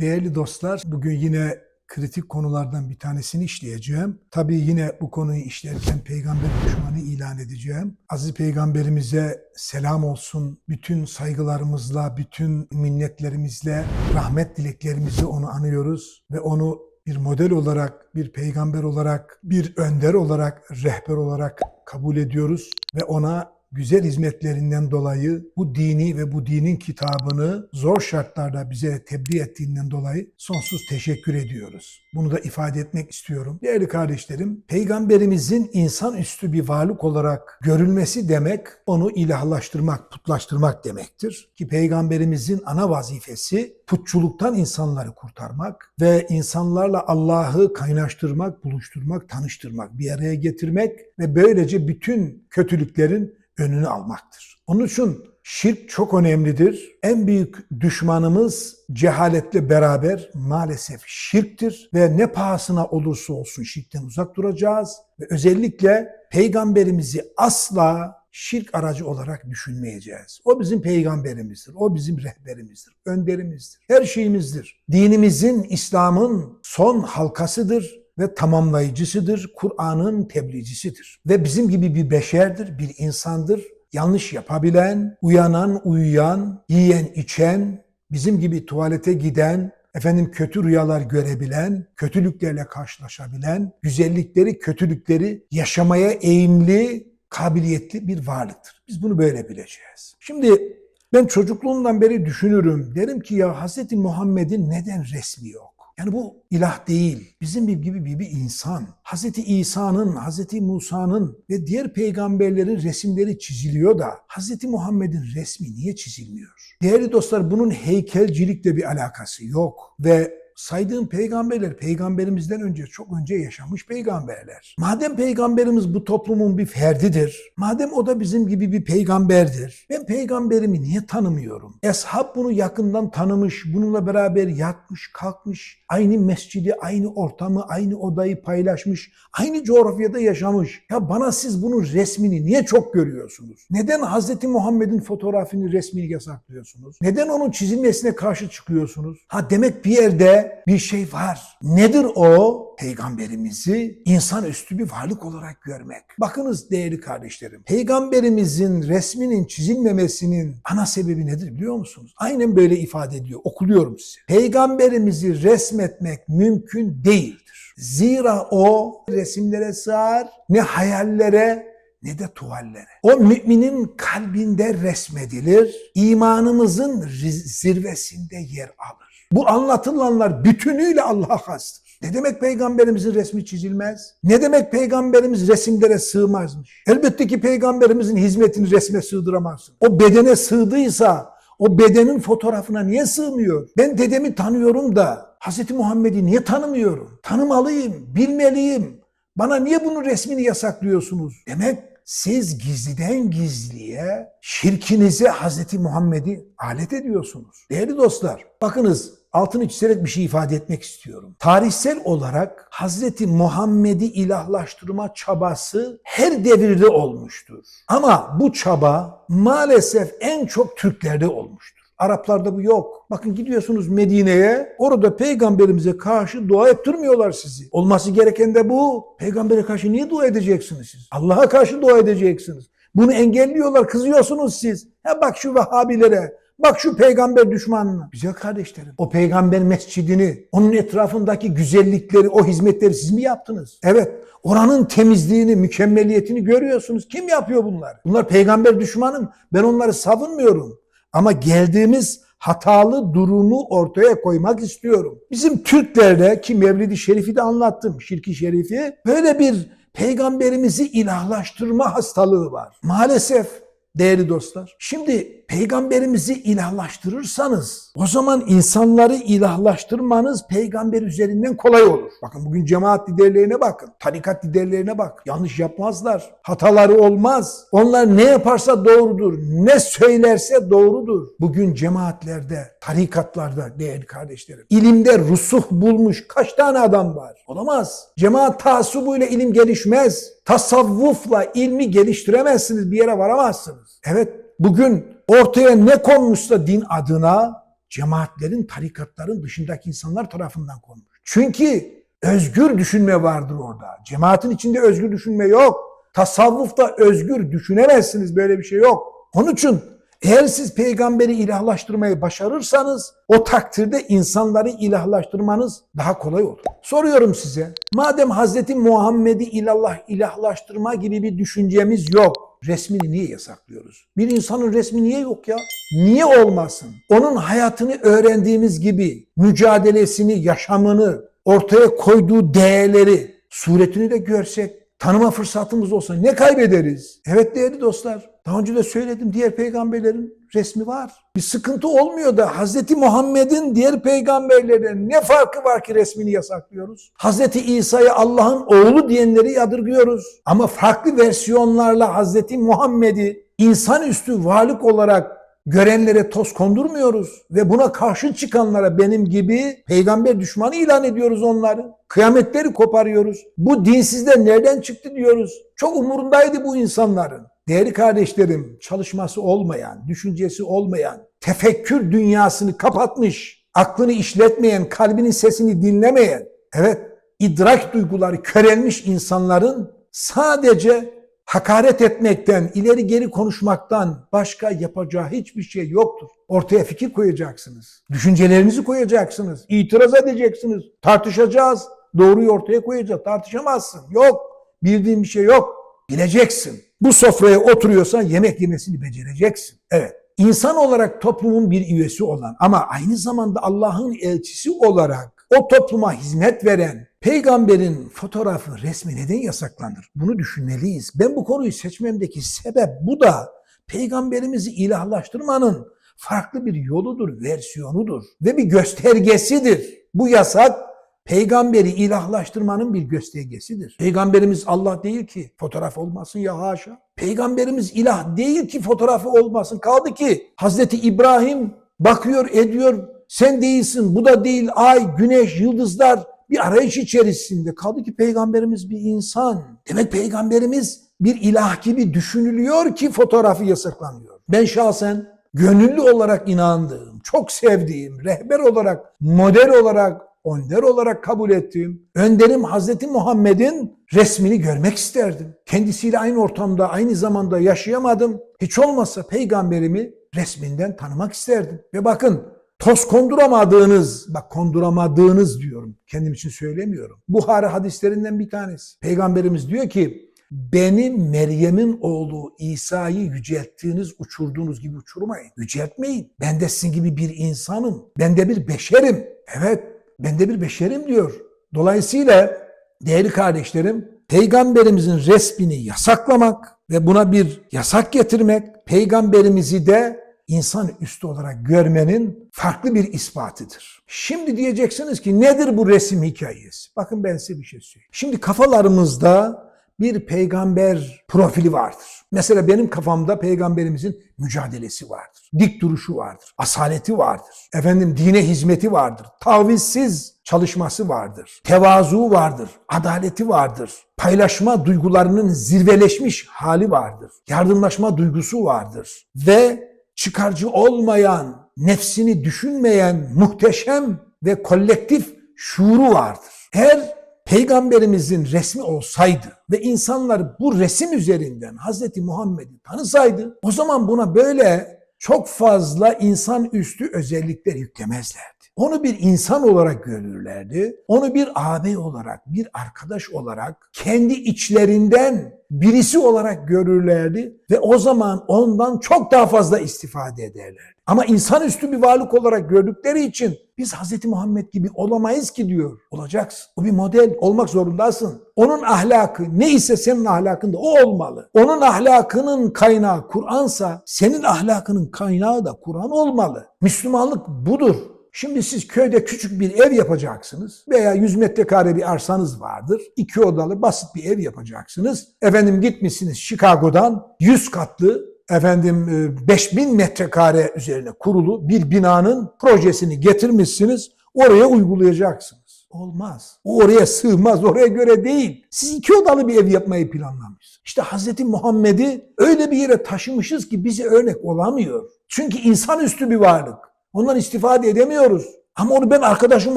Değerli dostlar, bugün yine kritik konulardan bir tanesini işleyeceğim. Tabii yine bu konuyu işlerken peygamber düşmanı ilan edeceğim. Aziz peygamberimize selam olsun. Bütün saygılarımızla, bütün minnetlerimizle, rahmet dileklerimizi onu anıyoruz ve onu bir model olarak, bir peygamber olarak, bir önder olarak, rehber olarak kabul ediyoruz ve ona güzel hizmetlerinden dolayı bu dini ve bu dinin kitabını zor şartlarda bize tebliğ ettiğinden dolayı sonsuz teşekkür ediyoruz. Bunu da ifade etmek istiyorum. Değerli kardeşlerim, peygamberimizin insanüstü bir varlık olarak görülmesi demek onu ilahlaştırmak, putlaştırmak demektir. Ki peygamberimizin ana vazifesi putçuluktan insanları kurtarmak ve insanlarla Allah'ı kaynaştırmak, buluşturmak, tanıştırmak, bir araya getirmek ve böylece bütün kötülüklerin önünü almaktır. Onun için şirk çok önemlidir. En büyük düşmanımız cehaletle beraber maalesef şirktir ve ne pahasına olursa olsun şirkten uzak duracağız ve özellikle peygamberimizi asla şirk aracı olarak düşünmeyeceğiz. O bizim peygamberimizdir, o bizim rehberimizdir, önderimizdir, her şeyimizdir. Dinimizin, İslam'ın son halkasıdır ve tamamlayıcısıdır, Kur'an'ın tebliğcisidir. Ve bizim gibi bir beşerdir, bir insandır. Yanlış yapabilen, uyanan, uyuyan, yiyen, içen, bizim gibi tuvalete giden, efendim kötü rüyalar görebilen, kötülüklerle karşılaşabilen, güzellikleri, kötülükleri yaşamaya eğimli, kabiliyetli bir varlıktır. Biz bunu böyle bileceğiz. Şimdi ben çocukluğumdan beri düşünürüm. Derim ki ya Hz. Muhammed'in neden resmi yok? Yani bu ilah değil. Bizim gibi bir, bir insan. Hz. İsa'nın, Hz. Musa'nın ve diğer peygamberlerin resimleri çiziliyor da Hz. Muhammed'in resmi niye çizilmiyor? Değerli dostlar bunun heykelcilikle bir alakası yok. Ve saydığım peygamberler peygamberimizden önce çok önce yaşamış peygamberler. Madem peygamberimiz bu toplumun bir ferdidir, madem o da bizim gibi bir peygamberdir, ben peygamberimi niye tanımıyorum? Eshab bunu yakından tanımış, bununla beraber yatmış, kalkmış, aynı mescidi, aynı ortamı, aynı odayı paylaşmış, aynı coğrafyada yaşamış. Ya bana siz bunun resmini niye çok görüyorsunuz? Neden Hz. Muhammed'in fotoğrafını, resmini yasaklıyorsunuz? Neden onun çizilmesine karşı çıkıyorsunuz? Ha demek bir yerde bir şey var. Nedir o? Peygamberimizi insanüstü bir varlık olarak görmek. Bakınız değerli kardeşlerim. Peygamberimizin resminin çizilmemesinin ana sebebi nedir biliyor musunuz? Aynen böyle ifade ediyor. Okuluyorum size. Peygamberimizi resmetmek mümkün değildir. Zira o resimlere sığar ne hayallere ne de tuvallere. O müminin kalbinde resmedilir, imanımızın zirvesinde yer alır. Bu anlatılanlar bütünüyle Allah'a hastır. Ne demek peygamberimizin resmi çizilmez? Ne demek peygamberimiz resimlere sığmazmış? Elbette ki peygamberimizin hizmetini resme sığdıramazsın. O bedene sığdıysa o bedenin fotoğrafına niye sığmıyor? Ben dedemi tanıyorum da Hz. Muhammed'i niye tanımıyorum? Tanımalıyım, bilmeliyim. Bana niye bunun resmini yasaklıyorsunuz? Demek siz gizliden gizliye şirkinize Hz. Muhammed'i alet ediyorsunuz. Değerli dostlar, bakınız altını çizerek bir şey ifade etmek istiyorum. Tarihsel olarak Hz. Muhammed'i ilahlaştırma çabası her devirde olmuştur. Ama bu çaba maalesef en çok Türklerde olmuştur. Araplarda bu yok. Bakın gidiyorsunuz Medine'ye, orada peygamberimize karşı dua ettirmiyorlar sizi. Olması gereken de bu. Peygambere karşı niye dua edeceksiniz siz? Allah'a karşı dua edeceksiniz. Bunu engelliyorlar, kızıyorsunuz siz. Ya bak şu Vehhabilere, Bak şu peygamber düşmanına. Güzel kardeşlerim. O peygamber mescidini, onun etrafındaki güzellikleri, o hizmetleri siz mi yaptınız? Evet. Oranın temizliğini, mükemmeliyetini görüyorsunuz. Kim yapıyor bunlar? Bunlar peygamber düşmanım. Ben onları savunmuyorum. Ama geldiğimiz hatalı durumu ortaya koymak istiyorum. Bizim Türklerde ki Mevlid-i Şerif'i de anlattım, Şirki Şerif'i. Böyle bir peygamberimizi ilahlaştırma hastalığı var. Maalesef değerli dostlar. Şimdi peygamberimizi ilahlaştırırsanız o zaman insanları ilahlaştırmanız peygamber üzerinden kolay olur. Bakın bugün cemaat liderlerine bakın. Tarikat liderlerine bak. Yanlış yapmazlar. Hataları olmaz. Onlar ne yaparsa doğrudur. Ne söylerse doğrudur. Bugün cemaatlerde, tarikatlarda değerli kardeşlerim. ilimde rusuh bulmuş kaç tane adam var? Olamaz. Cemaat taasubuyla ilim gelişmez. Tasavvufla ilmi geliştiremezsiniz. Bir yere varamazsınız. Evet bugün ortaya ne konmuşsa din adına cemaatlerin, tarikatların dışındaki insanlar tarafından konmuş. Çünkü özgür düşünme vardır orada. Cemaatin içinde özgür düşünme yok. Tasavvufta özgür düşünemezsiniz böyle bir şey yok. Onun için eğer siz peygamberi ilahlaştırmayı başarırsanız o takdirde insanları ilahlaştırmanız daha kolay olur. Soruyorum size. Madem Hazreti Muhammed'i ilallah ilahlaştırma gibi bir düşüncemiz yok. Resmini niye yasaklıyoruz? Bir insanın resmi niye yok ya? Niye olmasın? Onun hayatını öğrendiğimiz gibi mücadelesini, yaşamını, ortaya koyduğu değerleri, suretini de görsek, tanıma fırsatımız olsa ne kaybederiz? Evet değerli dostlar, daha önce de söyledim diğer peygamberlerin resmi var. Bir sıkıntı olmuyor da Hazreti Muhammed'in diğer peygamberlerden ne farkı var ki resmini yasaklıyoruz? Hazreti İsa'yı Allah'ın oğlu diyenleri yadırgıyoruz. Ama farklı versiyonlarla Hazreti Muhammed'i insanüstü varlık olarak görenlere toz kondurmuyoruz ve buna karşı çıkanlara benim gibi peygamber düşmanı ilan ediyoruz onları. Kıyametleri koparıyoruz. Bu dinsizler nereden çıktı diyoruz. Çok umurundaydı bu insanların. Değerli kardeşlerim, çalışması olmayan, düşüncesi olmayan, tefekkür dünyasını kapatmış, aklını işletmeyen, kalbinin sesini dinlemeyen, evet idrak duyguları körelmiş insanların sadece hakaret etmekten, ileri geri konuşmaktan başka yapacağı hiçbir şey yoktur. Ortaya fikir koyacaksınız. Düşüncelerinizi koyacaksınız. itiraz edeceksiniz. Tartışacağız. Doğruyu ortaya koyacağız. Tartışamazsın. Yok. Bildiğin bir şey yok. Bileceksin. Bu sofraya oturuyorsan yemek yemesini becereceksin. Evet. İnsan olarak toplumun bir üyesi olan ama aynı zamanda Allah'ın elçisi olarak o topluma hizmet veren peygamberin fotoğrafı, resmi neden yasaklanır? Bunu düşünmeliyiz. Ben bu konuyu seçmemdeki sebep bu da peygamberimizi ilahlaştırmanın farklı bir yoludur, versiyonudur ve bir göstergesidir. Bu yasak peygamberi ilahlaştırmanın bir göstergesidir. Peygamberimiz Allah değil ki fotoğraf olmasın ya haşa. Peygamberimiz ilah değil ki fotoğrafı olmasın. Kaldı ki Hazreti İbrahim bakıyor ediyor sen değilsin bu da değil ay, güneş, yıldızlar bir arayış içerisinde. Kaldı ki peygamberimiz bir insan. Demek peygamberimiz bir ilah gibi düşünülüyor ki fotoğrafı yasaklanıyor. Ben şahsen gönüllü olarak inandığım, çok sevdiğim, rehber olarak, model olarak, önder olarak kabul ettiğim önderim Hazreti Muhammed'in resmini görmek isterdim. Kendisiyle aynı ortamda, aynı zamanda yaşayamadım. Hiç olmazsa peygamberimi resminden tanımak isterdim. Ve bakın toz konduramadığınız, bak konduramadığınız diyorum. Kendim için söylemiyorum. Buhari hadislerinden bir tanesi. Peygamberimiz diyor ki beni Meryem'in oğlu İsa'yı yücelttiğiniz, uçurduğunuz gibi uçurmayın. Yüceltmeyin. Ben de sizin gibi bir insanım. Ben de bir beşerim. Evet, ben de bir beşerim diyor. Dolayısıyla değerli kardeşlerim, peygamberimizin resmini yasaklamak ve buna bir yasak getirmek, peygamberimizi de insan üstü olarak görmenin farklı bir ispatıdır. Şimdi diyeceksiniz ki nedir bu resim hikayesi? Bakın ben size bir şey söyleyeyim. Şimdi kafalarımızda bir peygamber profili vardır. Mesela benim kafamda peygamberimizin mücadelesi vardır. Dik duruşu vardır. Asaleti vardır. Efendim dine hizmeti vardır. Tavizsiz çalışması vardır. Tevazu vardır. Adaleti vardır. Paylaşma duygularının zirveleşmiş hali vardır. Yardımlaşma duygusu vardır. Ve çıkarcı olmayan, nefsini düşünmeyen muhteşem ve kolektif şuuru vardır. Eğer peygamberimizin resmi olsaydı ve insanlar bu resim üzerinden Hazreti Muhammed'i tanısaydı o zaman buna böyle çok fazla insan üstü özellikler yüklemezlerdi. Onu bir insan olarak görürlerdi. Onu bir ağabey olarak, bir arkadaş olarak, kendi içlerinden birisi olarak görürlerdi ve o zaman ondan çok daha fazla istifade ederlerdi. Ama insanüstü bir varlık olarak gördükleri için biz Hz. Muhammed gibi olamayız ki diyor. Olacaksın. O bir model olmak zorundasın. Onun ahlakı ne ise senin ahlakın da o olmalı. Onun ahlakının kaynağı Kur'ansa senin ahlakının kaynağı da Kur'an olmalı. Müslümanlık budur. Şimdi siz köyde küçük bir ev yapacaksınız veya 100 metrekare bir arsanız vardır. İki odalı basit bir ev yapacaksınız. Efendim gitmişsiniz Chicago'dan 100 katlı efendim 5000 metrekare üzerine kurulu bir binanın projesini getirmişsiniz. Oraya uygulayacaksınız. Olmaz. O oraya sığmaz. Oraya göre değil. Siz iki odalı bir ev yapmayı planlamışsınız. İşte Hz. Muhammed'i öyle bir yere taşımışız ki bize örnek olamıyor. Çünkü insanüstü bir varlık. Ondan istifade edemiyoruz. Ama onu ben arkadaşım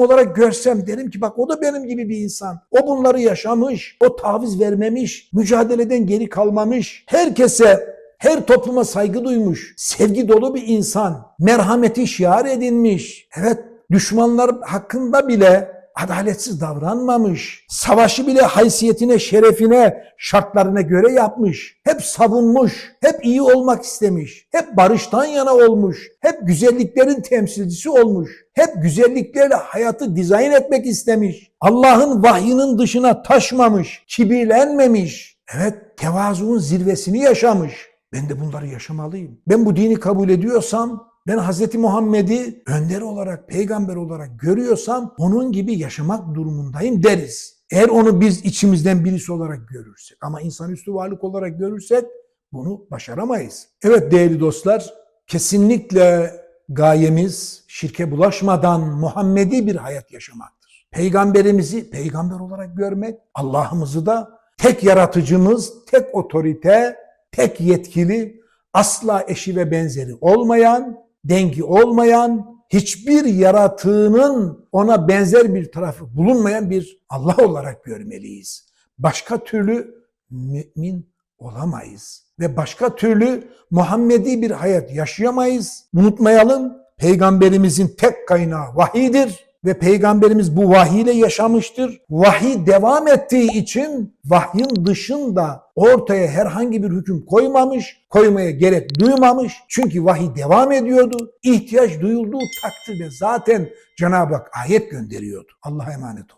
olarak görsem derim ki bak o da benim gibi bir insan. O bunları yaşamış, o taviz vermemiş, mücadeleden geri kalmamış. Herkese, her topluma saygı duymuş, sevgi dolu bir insan, merhameti şiar edinmiş. Evet, düşmanlar hakkında bile adaletsiz davranmamış. Savaşı bile haysiyetine, şerefine, şartlarına göre yapmış. Hep savunmuş, hep iyi olmak istemiş. Hep barıştan yana olmuş. Hep güzelliklerin temsilcisi olmuş. Hep güzelliklerle hayatı dizayn etmek istemiş. Allah'ın vahyinin dışına taşmamış, kibirlenmemiş. Evet, tevazuun zirvesini yaşamış. Ben de bunları yaşamalıyım. Ben bu dini kabul ediyorsam ben Hz. Muhammed'i önder olarak, peygamber olarak görüyorsam onun gibi yaşamak durumundayım deriz. Eğer onu biz içimizden birisi olarak görürsek ama insanüstü varlık olarak görürsek bunu başaramayız. Evet değerli dostlar, kesinlikle gayemiz şirke bulaşmadan Muhammedi bir hayat yaşamaktır. Peygamberimizi peygamber olarak görmek, Allah'ımızı da tek yaratıcımız, tek otorite, tek yetkili, asla eşi ve benzeri olmayan, dengi olmayan, hiçbir yaratığının ona benzer bir tarafı bulunmayan bir Allah olarak görmeliyiz. Başka türlü mümin olamayız ve başka türlü Muhammedi bir hayat yaşayamayız. Unutmayalım, peygamberimizin tek kaynağı vahidir ve peygamberimiz bu vahiy yaşamıştır. Vahiy devam ettiği için vahyin dışında ortaya herhangi bir hüküm koymamış, koymaya gerek duymamış. Çünkü vahiy devam ediyordu. İhtiyaç duyulduğu takdirde zaten Cenab-ı Hak ayet gönderiyordu. Allah'a emanet olun.